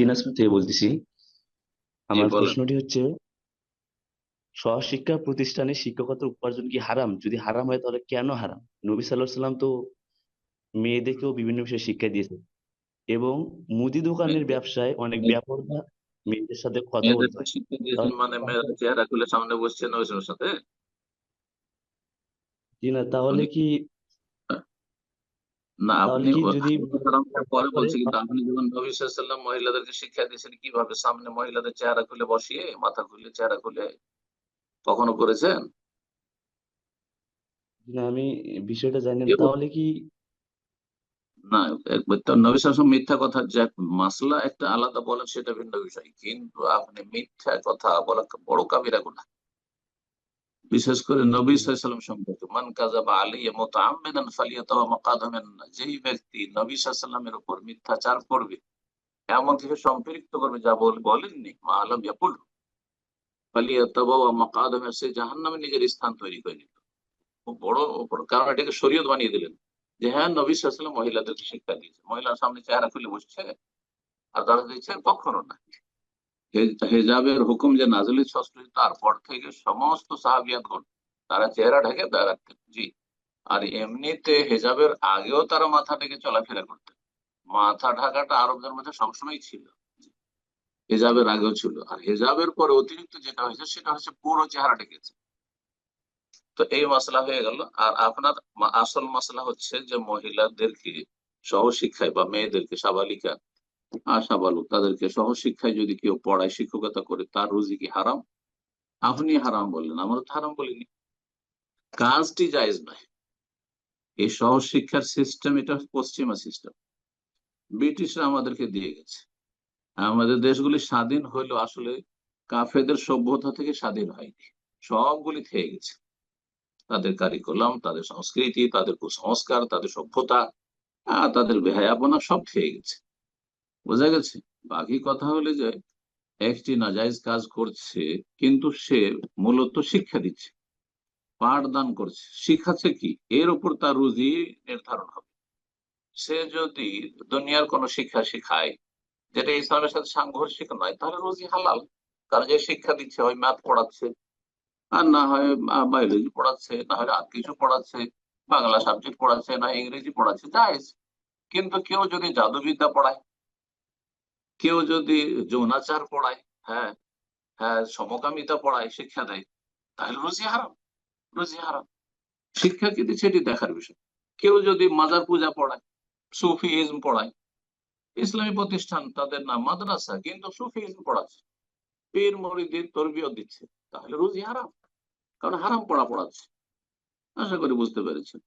দিনাজপুর থেকে বলতেছি আমার বলেন। প্রশ্নটি হচ্ছে সহশিক্ষা প্রতিষ্ঠানে শিক্ষকতার উপার্জন কি হারাম? যদি হারাম হয় তাহলে কেন হারাম? নবী সাল্লাল্লাহু আলাইহি সাল্লাম তো মেয়েদেরকেও বিভিন্ন বিষয়ে শিক্ষা দিয়েছে এবং মুদি দোকানের ব্যবসায় অনেক ব্যাপাররা মেয়েদের সাথে কথা মেয়েদের বলতে হয়। শিক্ষা দিয়েছেন মানে মেয়েরা চেহারা খুলে সামনে বসছে সাথে? জি না তাহলে কি না আপনি যদি পরে বলছি কিন্তু আপনি যখন নবী সাল্লাম মহিলাদেরকে শিক্ষা দিয়েছেন কীভাবে সামনে মহিলাদের চেহারা খুলে বসিয়ে মাথা খুলে চেহারা খুলে কখনো করেছেন? না আমি বিষয়টা জানি না। তাহলে কি না নবী সাল্লাম মিথ্যা কথা যে মাসলা একটা আলাদা বলেন সেটা ভিন্ন বিষয়। কিন্তু আপনি মিথ্যা কথা বলা বড় কাবিরা গুনাহ। বিশেষ করে নবী সাল্লাম সম্পর্কে, মান কাযাবা আলাইয়া মুতাআম্মিদান ফালিয়াতাওয়া নার। যেই ব্যক্তি নবী সাল্লামের উপর মিথ্যাচার করবে এমন কিছু সম্পৃক্ত করবে যা বল, বলেননি, মা আলম ইয়াকুল মিনাস, সে নিজের স্থান তৈরি করে খুব বড় কারণ এটাকে শরীয়ত বানিয়ে দিলেন যে হ্যাঁ নবী সাল্লাম মহিলাদেরকে শিক্ষা দিয়েছে, মহিলার সামনে চেহারা খুলে বসছে, আর তারা দিচ্ছে কখনো না হেজাবের হুকুম যে নাজলি ষষ্ঠ তারপর থেকে সমস্ত সাহাবিয়াতগণ তারা চেহারা ঢেকে দাঁড় রাখতেন জি। আর এমনিতে হেজাবের আগেও তারা মাথা ঢেকে চলাফেরা করতেন। মাথা ঢাকাটা আরবদের মধ্যে সবসময় ছিল। হেজাবের আগেও ছিল। আর হেজাবের পরে অতিরিক্ত যেটা হয়েছে, সেটা হচ্ছে পুরো চেহারা ঢেকেছে। তো এই মশলা হয়ে গেল। আর আপনার আসল মশলা হচ্ছে যে মহিলাদেরকে সহশিক্ষায় বা মেয়েদেরকে সাবালিকা আশা বালক, তাদেরকে সহশিক্ষায় যদি কেউ পড়ায়, শিক্ষকতা করে, তার রুজি কি হারাম? আপনি হারাম বললেন, আমরা তো হারাম বলিনি। কাজটি জায়েজ নয়। এই সহশিক্ষার সিস্টেম এটা পশ্চিমা সিস্টেম ব্রিটিশরা আমাদেরকে দিয়ে গেছে। আমাদের দেশগুলি স্বাধীন হইল আসলে কাফেদের সভ্যতা থেকে স্বাধীন হয়নি। সবগুলি থেকে গেছে। তাদের কারিকুলাম তাদের সংস্কৃতি, তাদের কুসংস্কার, তাদের সভ্যতা তাদের বেহায়াপনা সব খেয়ে গেছে। বোঝা গেছে? বাকি কথা হলে যে, একটি নাজাইজ কাজ করছে, কিন্তু সে মূলত শিক্ষা দিচ্ছে পাঠদান করছে। শিখাচ্ছে কি? এর উপর তার রুজি নির্ধারণ হবে। সে যদি দুনিয়ার কোন শিক্ষা শিখায়, যেটা ইসলামের সাথে সাংঘর্ষিক নয়, তাহলে রুজি হালাল। কারণ যে শিক্ষা দিচ্ছে হয় ম্যাথ পড়াচ্ছে, আর না হয় বায়োলজি পড়াচ্ছে, না হয় আর কিছু পড়াচ্ছে, বাংলা সাবজেক্ট পড়াচ্ছে, না ইংরেজি পড়াচ্ছে জায়েজ কিন্তু কেউ যদি জাদুবিদ্যা পড়ায় কেউ যদি যৌনাচার পড়ায় হ্যাঁ হ্যাঁ সমকামিতা পড়ায়, শিক্ষা দেয়, তাহলে রুজি হারাম রুজি হারাম। শিক্ষা কি দিচ্ছে এটি দেখার বিষয়। কেউ যদি মাজার পূজা পড়ায় সুফিজম পড়ায়, ইসলামী প্রতিষ্ঠান তাদের নাম মাদ্রাসা, কিন্তু সুফিজম পড়াচ্ছে, পীর মরিদের তরবিয়ত দিচ্ছে, তাহলে রুজি হারাম, কারণ হারাম পড়া পড়াচ্ছে। আশা করি বুঝতে পেরেছেন।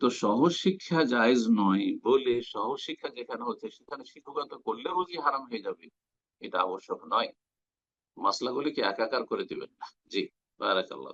তো সহশিক্ষা জায়েজ নয় বলে সহশিক্ষা যেখানে হচ্ছে সেখানে শিক্ষকতা করলে যে হারাম হয়ে যাবে। এটা আবশ্যক নয়। মাসলাগুলিকে একাকার করে দিবেন না। জি, বারাকাল্লাহ